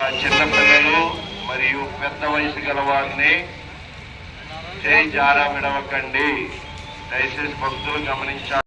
చిన్నపిల్లలు మరియు పెద్ద వయసు గల వారిని చేయి జారా విడవకండి దయచేసి భక్తులు గమనించాలి.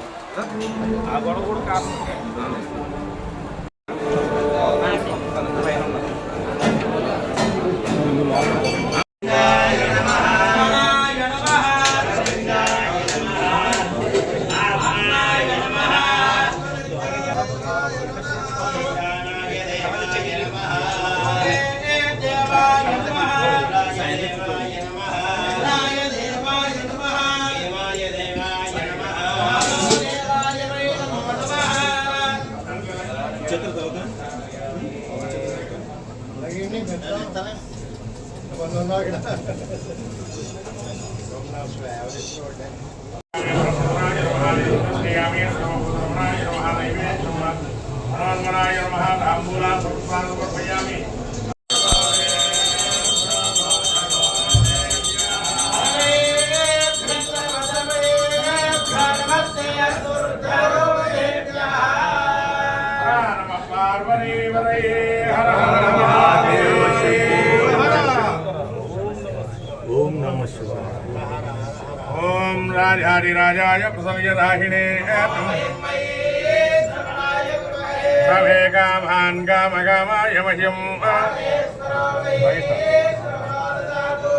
বড় বড় কাজ हनुमनाय नमः ताम्बूला समर्पयामि पार्वती वरये हर हर శివాయ ఓం రాజాదిరాజాయ ప్రసవ్యదాహినే సభే కామాన్ కామకామాయ మహ్యం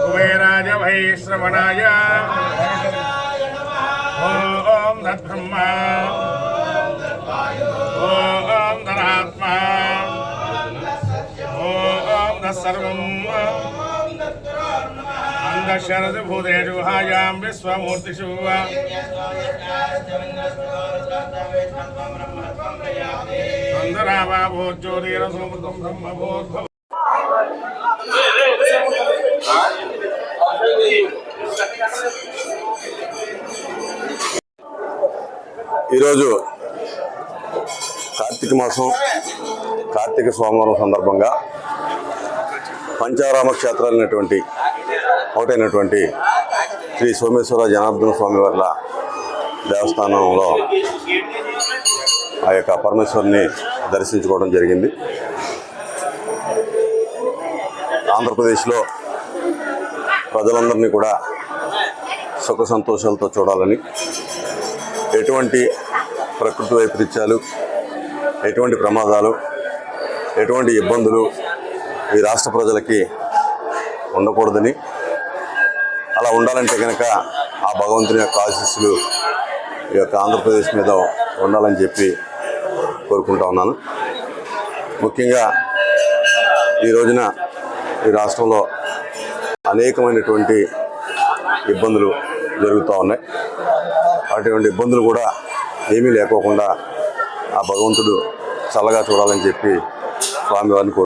కుబేరాజ వైశ్రవణాయ ఓం తద్బ్రహ్మ. ఓం ధనాత్మా ఓం తత్సర్వం. అందశరద భూతేషు హాయాం విశ్వమూర్తిషు అందరామా భూజ్యోతిర సమృతం బ్రహ్మభూద్భవ ఈరోజు కార్తీక మాసం కార్తీక స్వామివారం సందర్భంగా పంచారామ క్షేత్రాలైనటువంటి ఒకటైనటువంటి శ్రీ సోమేశ్వర జనార్దన స్వామి వార్ల దేవస్థానంలో ఆ యొక్క పరమేశ్వరుని దర్శించుకోవడం జరిగింది. ఆంధ్రప్రదేశ్లో ప్రజలందరినీ కూడా సుఖ సంతోషాలతో చూడాలని ఎటువంటి ప్రకృతి వైపరీత్యాలు ఎటువంటి ప్రమాదాలు ఎటువంటి ఇబ్బందులు ఈ రాష్ట్ర ప్రజలకి ఉండకూడదని అలా ఉండాలంటే కనుక ఆ భగవంతుని యొక్క ఆశీస్సులు ఈ యొక్క ఆంధ్రప్రదేశ్ మీద ఉండాలని చెప్పి కోరుకుంటా ఉన్నాను. ముఖ్యంగా ఈ రోజున ఈ రాష్ట్రంలో అనేకమైనటువంటి ఇబ్బందులు జరుగుతూ ఉన్నాయి. అటువంటి ఇబ్బందులు కూడా ఏమీ లేకోకుండా ఆ భగవంతుడు చల్లగా చూడాలని చెప్పి స్వామివారిని కోరు